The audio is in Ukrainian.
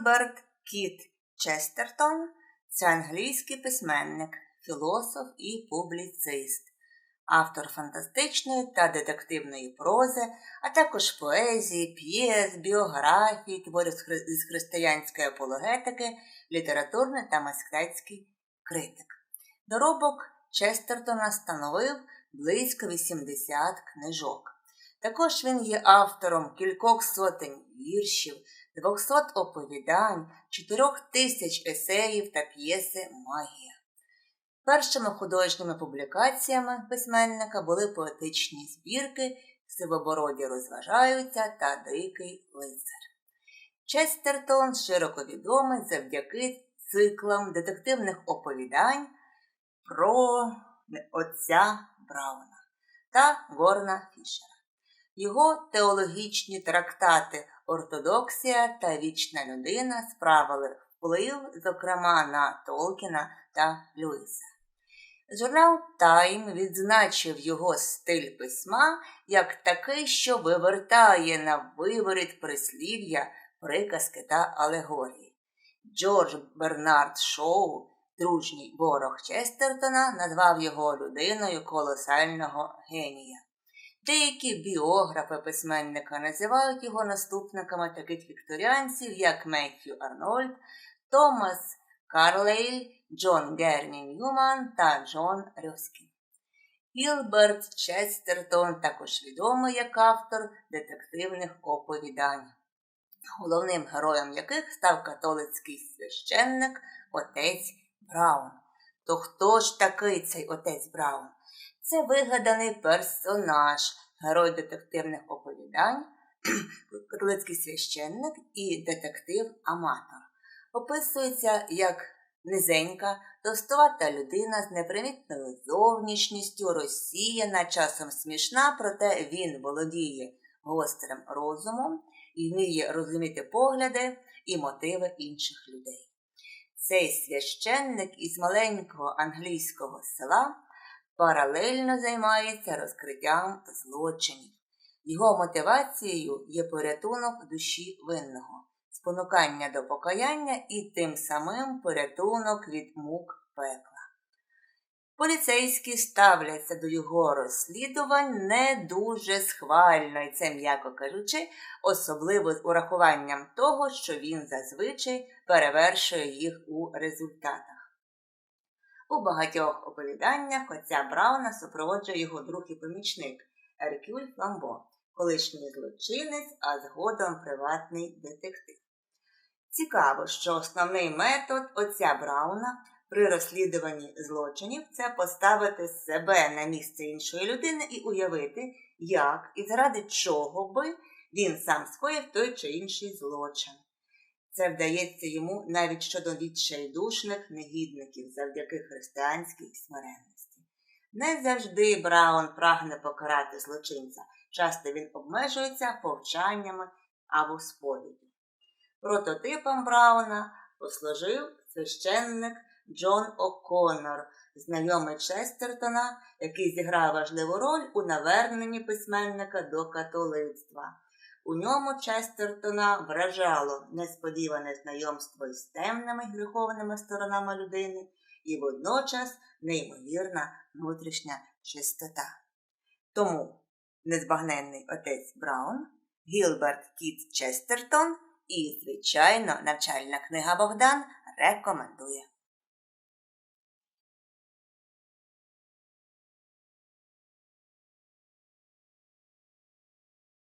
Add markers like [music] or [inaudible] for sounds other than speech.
Гілберт Кіт Честертон це англійський письменник, філософ і публіцист, автор фантастичної та детективної прози, а також поезії, п'єс, біографії, творів з християнської апологетики, літературний та мистецький критик. Доробок Честертона становив близько 80 книжок. Також він є автором кількох сотень віршів, 200 оповідань, 4 тисяч есеїв та п'єси Магія. Першими художніми публікаціями письменника були поетичні збірки Сивобороді розважаються та Дикий лицар. Честертон широко відомий завдяки циклам детективних оповідань про отця Брауна та Горна Фішера. Його теологічні трактати Ортодоксія та Вічна людина справили вплив, зокрема, на Толкіна та Люїса. Журнал Тайм відзначив його стиль письма як такий, що вивертає на виворіт прислів'я, приказки та алегорії. Джордж Бернард Шоу, дружній ворог Честертона, назвав його людиною колосального генія. Деякі біографи письменника називають його наступниками таких вікторіанців, як Меттью Арнольд, Томас Карлейль, Джон Герні Ньюман та Джон Рюскін. Гілберт Честертон також відомий як автор детективних оповідань, головним героєм яких став католицький священник отець Браун. То хто ж такий цей отець Браун? Це вигаданий персонаж, герой детективних оповідань, [clears throat] католицький священник і детектив-аматор. Описується як низенька, товстувата людина з непримітною зовнішністю, розсіяна, часом смішна, проте він володіє гострим розумом і вміє розуміти погляди і мотиви інших людей. Цей священник із маленького англійського села паралельно займається розкриттям злочинів. Його мотивацією є порятунок душі винного, спонукання до покаяння і тим самим порятунок від мук пекла. Поліцейські ставляться до його розслідувань не дуже схвально, і це, м'яко кажучи, особливо з урахуванням того, що він зазвичай перевершує їх у результатах. У багатьох оповіданнях отця Брауна супроводжує його друг і помічник Еркюль Фламбо, колишній злочинець, а згодом приватний детектив. Цікаво, що основний метод отця Брауна при розслідуванні злочинів це поставити себе на місце іншої людини і уявити, як і заради чого би він сам скоїв той чи інший злочин. Це вдається йому навіть щодо відчайдушних негідників завдяки християнській смиренності. Не завжди Браун прагне покарати злочинця, часто він обмежується повчаннями або сповіддю. Прототипом Брауна послужив священник Джон О'Коннор, знайомий Честертона, який зіграв важливу роль у наверненні письменника до католицтва. У ньому Честертона вражало несподіване знайомство із темними гріховними сторонами людини і водночас неймовірна внутрішня чистота. Тому незбагненний отець Браун, Гілберт Кіт Честертон і, звичайно, навчальна книга Богдан рекомендує.